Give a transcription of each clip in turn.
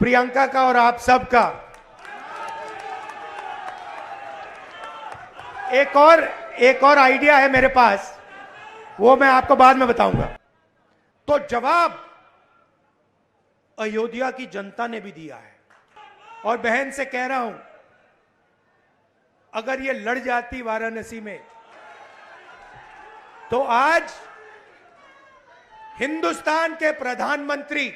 प्रियंका का और आप सबका। एक और एक और आइडिया है मेरे पास। वो मैं आपको बाद में बताऊँगा। तो जवाब अयोध्या की जनता ने भी दिया है। और बहन से कह रहा हूँ, अगर ये लड़ जाती वाराणसी में तो आज हिंदुस्तान के प्रधानमंत्री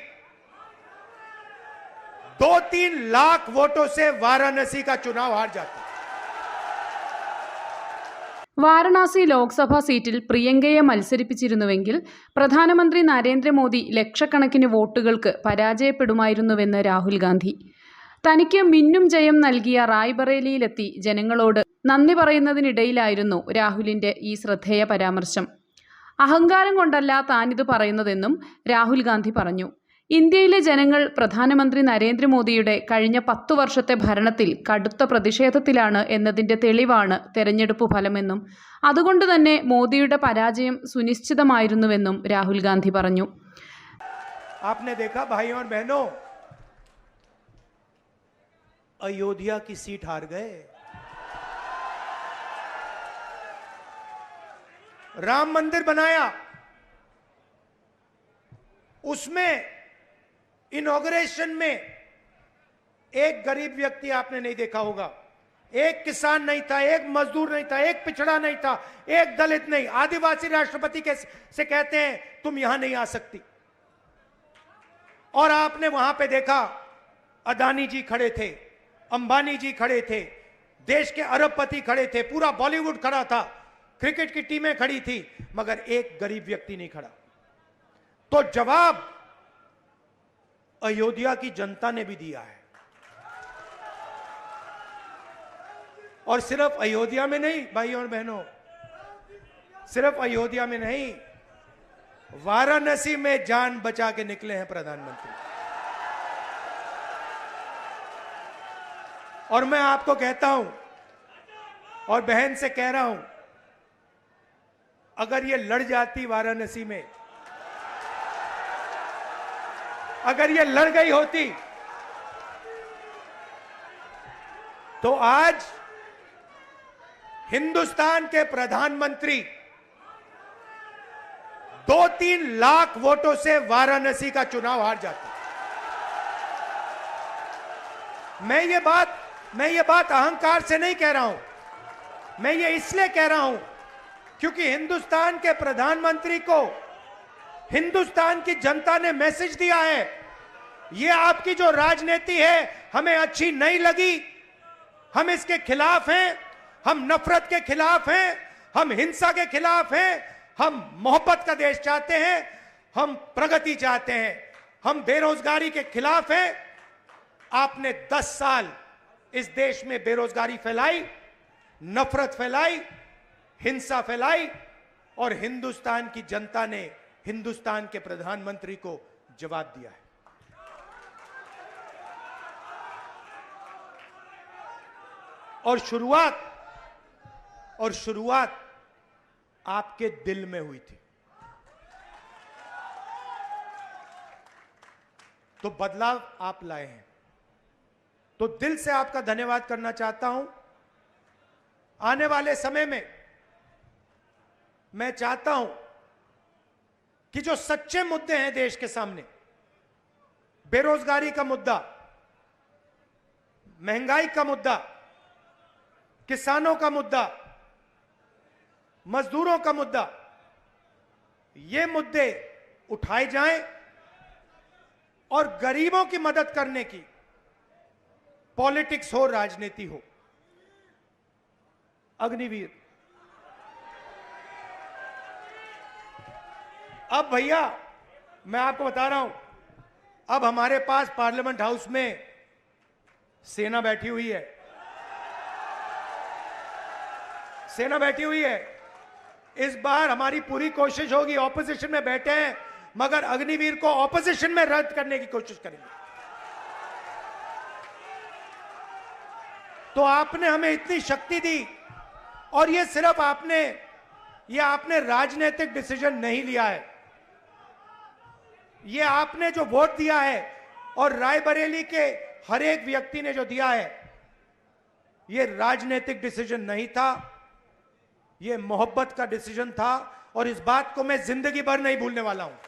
दो तीन लाख वोटों से वाराणसी का चुनाव हार जाते വാരണാസി ലോക്സഭാ സീറ്റിൽ പ്രിയങ്കയെ മത്സരിപ്പിച്ചിരുന്നുവെങ്കിൽ പ്രധാനമന്ത്രി നരേന്ദ്രമോദി ലക്ഷക്കണക്കിന് വോട്ടുകൾക്ക് പരാജയപ്പെടുമായിരുന്നുവെന്ന് രാഹുൽ ഗാന്ധി തനിക്ക് മിന്നും ജയം നൽകിയ റായ്ബറേലിയിലെത്തി ജനങ്ങളോട് നന്ദി പറയുന്നതിനിടയിലായിരുന്നു രാഹുലിന്റെ ഈ ശ്രദ്ധേയ പരാമർശം അഹങ്കാരം കൊണ്ടല്ല താനിത് പറയുന്നതെന്നും രാഹുൽ ഗാന്ധി പറഞ്ഞു ഇന്ത്യയിലെ ജനങ്ങൾ പ്രധാനമന്ത്രി നരേന്ദ്രമോദിയുടെ കഴിഞ്ഞ പത്തു വർഷത്തെ ഭരണത്തിൽ കടുത്ത പ്രതിഷേധത്തിലാണ് എന്നതിന്റെ തെളിവാണ് തെരഞ്ഞെടുപ്പ് ഫലമെന്നും അതുകൊണ്ട് തന്നെ മോദിയുടെ പരാജയം സുനിശ്ചിതമായിരുന്നുവെന്നും രാഹുൽ ഗാന്ധി പറഞ്ഞു आपने देखा भाइयों और बहनों अयोध्या की सीट हार गए राम मंदिर बनाया उसमें इनॉग्रेशन में एक गरीब व्यक्ति आपने नहीं देखा होगा। एक किसान नहीं था, एक मजदूर नहीं था, एक पिछड़ा नहीं था, एक दलित नहीं। आदिवासी राष्ट्रपति के से कहते हैं, तुम यहाँ नहीं आ सकती। और आपने वहाँ पे देखा, अदानी जी खड़े थे, अंबानी जी खड़े थे, देश के अरबपति खड़े थे, पूरा बॉलीवुड खड़ा था, क्रिकेट की टीमें खड़ी थी, मगर एक गरीब व्यक्ति नहीं खड़ा। तो जवाब अयोध्या की जनता ने भी दिया है। और सिर्फ़ अयोध्या में नहीं भाई और बहनों, सिर्फ़ अयोध्या में नहीं, वाराणसी में जान बचा के निकले हैं प्रधानमंत्री। और मैं आपको कहता हूँ, और बहन से कह रहा हूँ, अगर ये लड़ जाती वाराणसी में अगर ये लड़ गई होती तो आज हिंदुस्तान के प्रधानमंत्री दो तीन लाख वोटों से वाराणसी का चुनाव हार जाते मैं ये बात, मैं ये बात अहंकार से नहीं कह रहा हूँ। मैं ये इसलिए कह रहा हूँ क्योंकि हिंदुस्तान के प्रधानमंत्री को हिंदुस्तान की जनता ने मैसेज दिया है, ये आपकी जो राजनीति है, हमें अच्छी नहीं लगी। हम इसके खिलाफ हैं, हम नफरत के खिलाफ हैं, हम हिंसा के खिलाफ हैं, हम मोहब्बत का देश चाहते हैं, हम प्रगति चाहते हैं, हम बेरोजगारी के खिलाफ हैं। आपने 10 साल इस देश में बेरोजगारी फैलाई, नफरत फैलाई, हिंसा फैलाई और हिंदुस्तान की जनता ने हिंदुस्तान के प्रधानमंत्री को जवाब दिया है। और शुरुआत और शुरुआत आपके दिल में हुई थी। तो बदलाव आप लाए हैं। तो दिल से आपका धन्यवाद करना चाहता हूँ। आने वाले समय में मैं चाहता हूँ कि जो सच्चे मुद्दे हैं देश के सामने, बेरोजगारी का मुद्दा, महँगाई का मुद्दा, किसानों का मुद्दा, मजदूरों का मुद्दा, ये मुद्दे उठाए जाएँ और गरीबों की मदद करने की पॉलिटिक्स हो, राजनीति हो। अग्निवीर अब भैया, मैं आपको बता रहा हूँ, अब हमारे पास पार्लियामेंट हाउस में सेना बैठी हुई है। सेना बैठी हुई है। इस बार हमारी पूरी कोशिश होगी ऑपोजिशन में बैठे हैं, मगर अग्निवीर को ऑपोजिशन में रद्द करने की कोशिश करेंगे। तो आपने हमें इतनी शक्ति दी, और ये सिर्फ़ आपने, ये आपने राजनीतिक डिसीज़न नहीं लिया है। ये आपने जो वोट दिया है और रायबरेली के हर एक व्यक्ति ने जो दिया है, ये राजनीतिक डिसीज़न नहीं था, ये मोहब्बत का डिसीज़न था और इस बात को मैं ज़िंदगी भर नहीं भूलने वाला हूँ।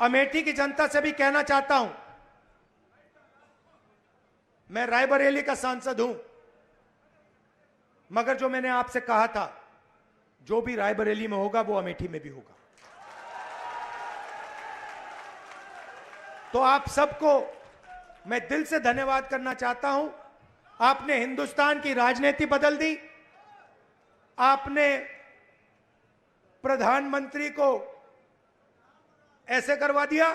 अमेठी की जनता से भी कहना चाहता हूँ, मैं रायबरेली का सांसद हूँ, मगर जो मैंने आपसे कहा था जो भी रायबरेली में होगा, वो अमेठी में भी होगा। तो आप सबको मैं दिल से धन्यवाद करना चाहता हूँ। आपने हिंदुस्तान की राजनीति बदल दी। आपने प्रधानमंत्री को ऐसे करवा दिया।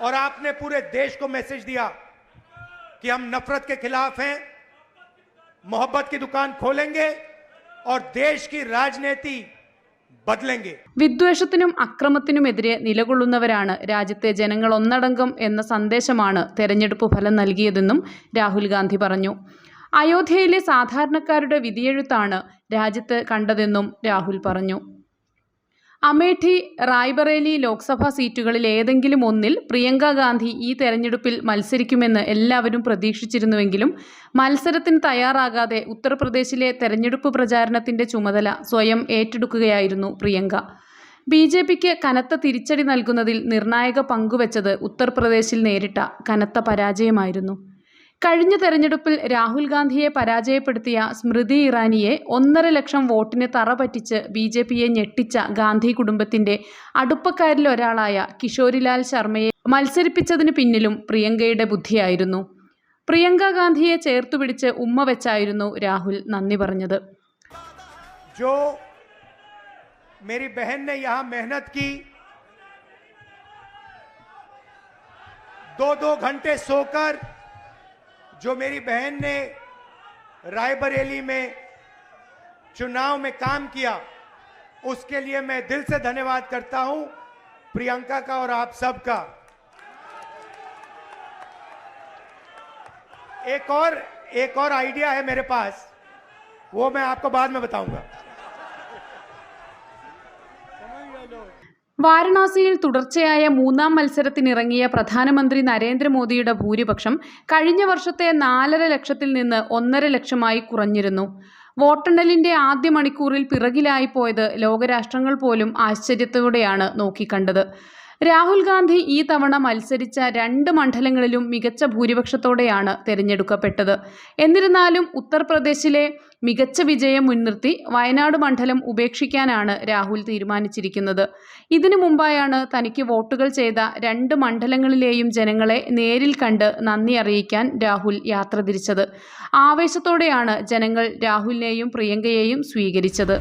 और आपने पूरे देश को मैसेज दिया कि हम नफरत के खिलाफ हैं। मोहब्बत की दुकान खोलेंगे। और देश की राजनीति बदलेंगे വിദ്വേഷത്തിനും അക്രമത്തിനുമെതിരെ നിലകൊള്ളുന്നവരാണ് രാജ്യത്തെ ജനങ്ങൾ ഒന്നടങ്കം എന്ന സന്ദേശമാണ് തെരഞ്ഞെടുപ്പ് ഫലം നൽകിയതെന്നും രാഹുൽ ഗാന്ധി പറഞ്ഞു അയോധ്യയിലെ സാധാരണക്കാരുടെ വിധിയെഴുത്താണ് രാജ്യത്ത് കണ്ടതെന്നും രാഹുൽ പറഞ്ഞു അമേഠി റായ്ബറേലി ലോക്സഭാ സീറ്റുകളിൽ ഏതെങ്കിലും ഒന്നിൽ പ്രിയങ്ക ഗാന്ധി ഈ തെരഞ്ഞെടുപ്പിൽ മത്സരിക്കുമെന്ന് എല്ലാവരും പ്രതീക്ഷിച്ചിരുന്നുവെങ്കിലും മത്സരത്തിന് തയ്യാറാകാതെ ഉത്തർപ്രദേശിലെ തെരഞ്ഞെടുപ്പ് പ്രചാരണത്തിന്റെ ചുമതല സ്വയം ഏറ്റെടുക്കുകയായിരുന്നു പ്രിയങ്ക. ബി ജെ പിക്ക് കനത്ത തിരിച്ചടി നൽകുന്നതിൽ നിർണായക പങ്കുവച്ചത് ഉത്തർപ്രദേശിൽ നേരിട്ട കനത്ത പരാജയമായിരുന്നു. കഴിഞ്ഞ തെരഞ്ഞെടുപ്പിൽ രാഹുൽ ഗാന്ധിയെ പരാജയപ്പെടുത്തിയ സ്മൃതി ഇറാനിയെ ഒന്നര ലക്ഷം വോട്ടിന് തറ പറ്റിച്ച് ബി ജെ പിയെ ഞെട്ടിച്ച ഗാന്ധി കുടുംബത്തിന്റെ അടുപ്പക്കാരിൽ ഒരാളായ കിഷോരിലാൽ ശർമ്മയെ മത്സരിപ്പിച്ചതിന് പിന്നിലും പ്രിയങ്കയുടെ ബുദ്ധിയായിരുന്നു പ്രിയങ്ക ഗാന്ധിയെ ചേർത്തുപിടിച്ച് ഉമ്മ വെച്ചായിരുന്നു രാഹുൽ നന്ദി പറഞ്ഞത് जो मेरी बहन ने यहां मेहनत की दो दो घंटे सोकर जो मेरी बहन ने रायबरेली में चुनाव में काम किया, उसके लिए मैं दिल से धन्यवाद करता हूँ, प्रियंका का और आप सबका। एक और एक और आइडिया है मेरे पास, वो मैं आपको बाद में बताऊँगा। വാരണാസിയിൽ തുടർച്ചയായ മൂന്നാം മത്സരത്തിനിറങ്ങിയ പ്രധാനമന്ത്രി നരേന്ദ്രമോദിയുടെ ഭൂരിപക്ഷം കഴിഞ്ഞ വർഷത്തെ നാലര ലക്ഷത്തിൽ നിന്ന് ഒന്നര ലക്ഷമായി കുറഞ്ഞിരുന്നു. വോട്ടെണ്ണലിന്റെ ആദ്യ മണിക്കൂറിൽ പിറകിലായി പോയത് ലോകരാഷ്ട്രങ്ങൾ പോലും ആശ്ചര്യത്തോടെയാണ് നോക്കിക്കണ്ടത്. രാഹുൽ ഗാന്ധി ഈ തവണ മത്സരിച്ച രണ്ട് മണ്ഡലങ്ങളിലും മികച്ച ഭൂരിപക്ഷത്തോടെയാണ് തെരഞ്ഞെടുക്കപ്പെട്ടത്. എന്നിരുന്നാലും ഉത്തർപ്രദേശിലെ മികച്ച വിജയം മുൻനിർത്തി വയനാട് മണ്ഡലം ഉപേക്ഷിക്കാനാണ് രാഹുൽ തീരുമാനിച്ചിരിക്കുന്നത്. ഇതിനു മുമ്പായാണ് തനിക്ക് വോട്ടുകൾ ചെയ്ത രണ്ട് മണ്ഡലങ്ങളിലെയും ജനങ്ങളെ നേരിൽ കണ്ട് നന്ദി അറിയിക്കാൻ രാഹുൽ യാത്ര തിരിച്ചത്. ആവേശത്തോടെയാണ് ജനങ്ങൾ രാഹുലിനെയും പ്രിയങ്കയെയും സ്വീകരിച്ചത്.